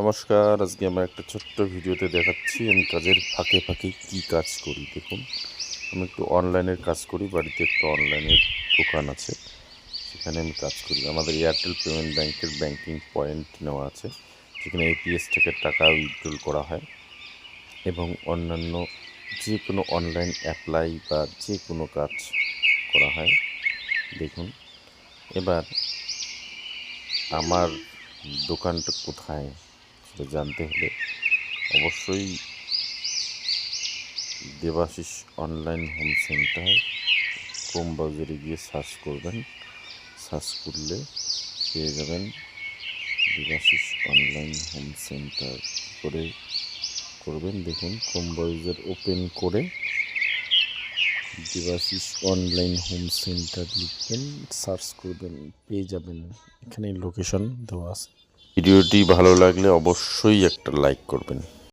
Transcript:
নমস্কার, আজকে আমার একটা ছোট্ট ভিডিওতে দেখাচ্ছি আমি কাজের ফাঁকে ফাঁকে কি কাজ করি, দেখুন। আমি একটু অনলাইনের কাজ করি, বাড়িতে একটা অনলাইনের দোকান আছে, সেখানে আমি কাজ করি। আমাদের এয়ারটেল পেমেন্ট ব্যাংকের ব্যাংকিং পয়েন্ট নেওয়া আছে সেখানে এপিএস থেকে টাকা উইথড্রল করা হয় এবং অন্যান্য যে কোনো অনলাইন অ্যাপ্লাই বা যে কোনো কাজ করা হয়, দেখুন। এবার আমার দোকানটা কোথায়? সেটা জানতে হলে অবশ্যই Debashis online home centre, chrome ব্রাউজারে গিয়ে সার্চ করবেন। সার্চ করলে পেয়ে যাবেন দেবাশিস অনলাইন হোম সেন্টার। করে করবেন দেখুন, ক্রোম ব্রাউজার ওপেন করে দেবাশিস অনলাইন হোম সেন্টার লিখবেন, সার্চ করবেন, পেয়ে যাবেন। এখানে লোকেশন দেওয়া আছে। ভিডিওটি ভালো লাগলে অবশ্যই একটা লাইক করবেন।